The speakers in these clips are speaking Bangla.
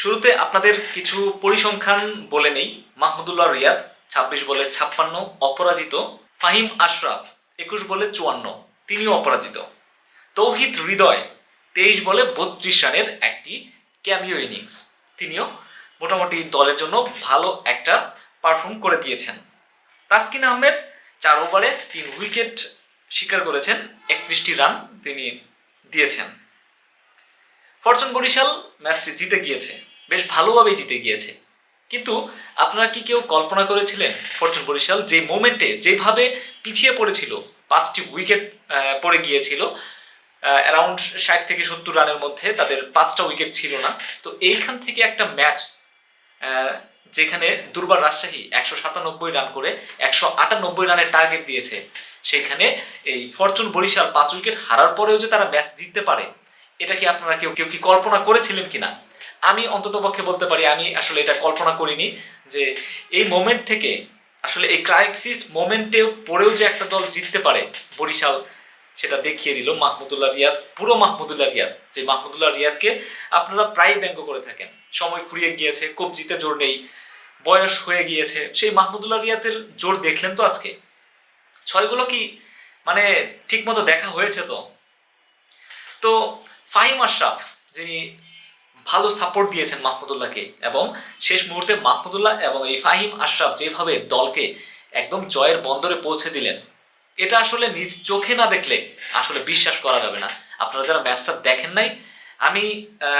শুরুতে আপনাদের কিছু পরিসংখ্যান বলে নেই। মাহমুদুল্লাহ রিয়াদ, ছাব্বিশ বলে ছাপ্পান্ন, অপরাজিত। ফাহিম আশরাফ, একুশ বলে চুয়ান্ন, তিনিও অপরাজিত। তৌহিদ হৃদয়, তেইশ বলে বত্রিশ রানের একটি ক্যামিও ইনিংস। তিনিও মোটামুটি দলের জন্য ভালো একটা পারফর্ম করে দিয়েছেন। তাসকিন আহমেদ, চার ওভারে তিন উইকেট শিকার করেছেন, একত্রিশটি রান তিনি দিয়েছেন। ফরচুন বরিশাল ম্যাচটি জিতে গিয়েছে। বেশ ভালোভাবেই জিতে গিয়েছে। কিন্তু আপনারা কি কেউ কল্পনা করেছিলেন ফরচুন বরিশাল যে মোমেন্টে যেভাবে পিছিয়ে পড়েছিল, পাঁচটি উইকেট পড়ে গিয়েছিল অ্যারাউন্ড ষাট থেকে সত্তর রানের মধ্যে তাদের পাঁচটা উইকেট ছিল না। তো এইখান থেকে একটা ম্যাচ যেখানে দুর্বার রাজশাহী একশো সাতানব্বই রান করে একশো আটানব্বই রানের টার্গেট দিয়েছে, সেখানে এই ফরচুন বরিশাল পাঁচ উইকেট হারার পরেও যে তারা ম্যাচ জিততে পারে এটা কি আপনারা কেউ কেউ কি কল্পনা করেছিলেন কিনা? আমি অন্তত পক্ষে বলতে পারি, আমি আসলে এটা কল্পনা করিনি যে এই মোমেন্ট থেকে, আসলে এই ক্রাইসিস মোমেন্টে পড়েও যে একটা দল জিততে পারে, বরিশাল সেটা দেখিয়ে দিল মাহমুদুল্লাহ রিয়াদ, পুরো মাহমুদুল্লাহ রিয়াদ। যে মাহমুদুল্লাহ রিয়াদকে আপনারা প্রায় ব্যঙ্গ করে থাকেন। সময় ফুরিয়ে গিয়েছে কবজিতে জোর নেই, বয়স হয়ে গিয়েছে, সেই মাহমুদুল্লাহ রিয়াদের জোর দেখলেন তো আজকে? ছয়গুলো কি মানে ঠিক মতো দেখা হয়েছে তো? তো ফাহিম আশরাফ, যিনি ভালো সাপোর্ট দিয়েছেন মাহমুদুল্লাহকে এবং শেষ মুহূর্তে মাহমুদুল্লাহ এবং এই ফাহিম আশরাফ যেভাবে দলকে একদম জয়ের বন্দরে পৌঁছে দিলেন, এটা আসলে নিজ চোখে না দেখলে আসলে বিশ্বাস করা যাবে না। আপনারা যারা ম্যাচটা দেখেন নাই, আমি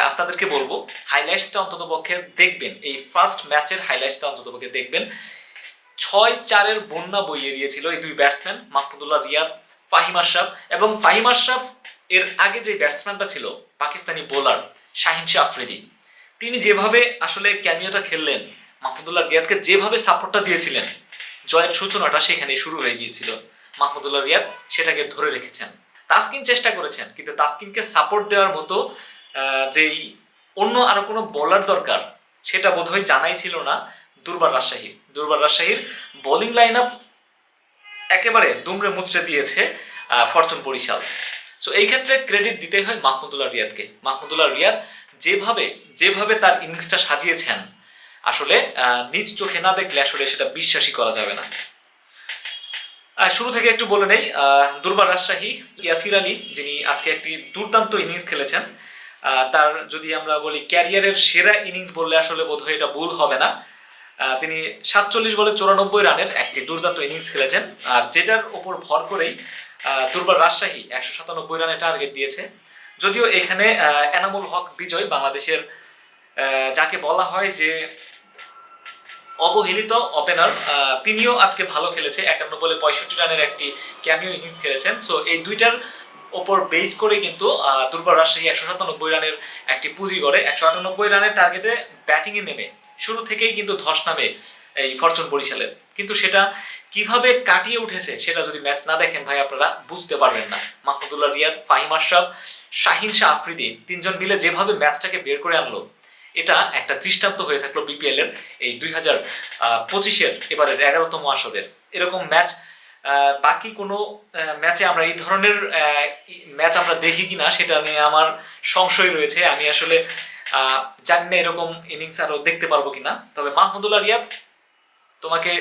আপনাদেরকে বলব হাইলাইটসটা অন্তত পক্ষে দেখবেন, এই ফার্স্ট ম্যাচের হাইলাইটসটা অন্তত পক্ষে দেখবেন। ছয় চারের বন্যা বইয়ে দিয়েছিল এই দুই ব্যাটসম্যান মাহমুদুল্লাহ রিয়াদ, ফাহিম আশরাফ এবং ফাহিম আশরাফ এর আগে যে ব্যাটসম্যানটা ছিল, পাকিস্তানি বোলার শাহিন শাহ আফ্রিদি, তিনি যেভাবে আসলে ক্যামিওটা খেললেন, মাহমুদুল্লাহ রিয়াদকে যেভাবে সাপোর্টটা দিয়েছিলেন, জয়ের সূচনাটা সেখানে শুরু হয়ে গিয়েছিল। মাহমুদুল্লাহ রিয়াদ সেটাকে ধরে রেখেছেন। তাসকিন চেষ্টা করেছেন, কিন্তু তাসকিনকে সাপোর্ট দেওয়ার মতো যেই অন্য আরও কোনো বলার দরকার, সেটা বোধহয় জানাই ছিল না দুর্বার রাজশাহী। দুর্বার রাজশাহীর বোলিং লাইন আপ একেবারে দুমড়ে মুচড়ে দিয়েছে ফরচুন বরিশাল। সো এই ক্ষেত্রে ক্রেডিট দিতে হয় মাহমুদুল্লাহ রিয়াদকে। মাহমুদুল্লাহ রিয়াদ যেভাবে যেভাবে তার ইনিংসটা সাজিয়েছেন, আসলে নিজ চোখে না দেখলে আসলে সেটা বিশ্বাসই করা যাবে না। শুরু থেকে একটু বলে নেই দুর্বার রাজশাহী ইয়াসির আলী, যিনি আজকে একটি দুর্দান্ত ইনিংস খেলেছেন তার যদি আমরা বলি ক্যারিয়ারের সেরা ইনিংস বললে আসলে বোধহয় এটা ভুল হবে না। তিনি সাতচল্লিশ বলে চৌরানব্বই রানের একটি দুর্দান্ত ইনিংস খেলেছেন, আর যেটার ওপর ভর করেই দুর্বার রাজশাহী একশো সাতানব্বই রানের টার্গেট দিয়েছে। যদিও এখানে এনামুল হক বিজয় বাংলাদেশের যাকে বলা হয় যে অবহেলিত ওপেনার তিনিও আজকে ভালো খেলেছে, একান্ন বলে পঁয়ষট্টি রানের একটি ক্যামিও ইনিংস খেলেছেন। সো এই দুইটার ওপর বেস করে কিন্তু দুর্বার রাজশাহী একশো সাতানব্বই রানের একটি পুঁজি করে একশো আটানব্বই রানের টার্গেটে ব্যাটিংয়ে নেমে, শুরু থেকেই কিন্তু ধস নামে এই ফরচুন বরিশালের। কিন্তু সেটা কীভাবে কাটিয়ে উঠেছে সেটা যদি ম্যাচ না দেখেন ভাই, আপনারা বুঝতে পারবেন না। মাহমুদুল্লাহ রিয়াদ, ফাহিম আশরাফ, শাহিন শাহ আফ্রিদি তিনজন মিলে যেভাবে ম্যাচটাকে বের করে আনলো, এটা একটা দৃষ্টান্ত হয়ে থাকল বিপিএল এর এই দুই হাজার পঁচিশের এবারের এগারোতম আসরের। এরকম ম্যাচ বাকি কোনো ম্যাচে আমরা এই ধরনের ম্যাচ আমরা দেখি কিনা সেটা নিয়ে আমার সংশয় রয়েছে। আমি আসলে জানি না এরকম ইনিংস আরও দেখতে পারব কিনা। তবে মাহমুদুল্লাহ রিয়াদ, তোমাকে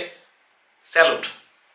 স্যালুট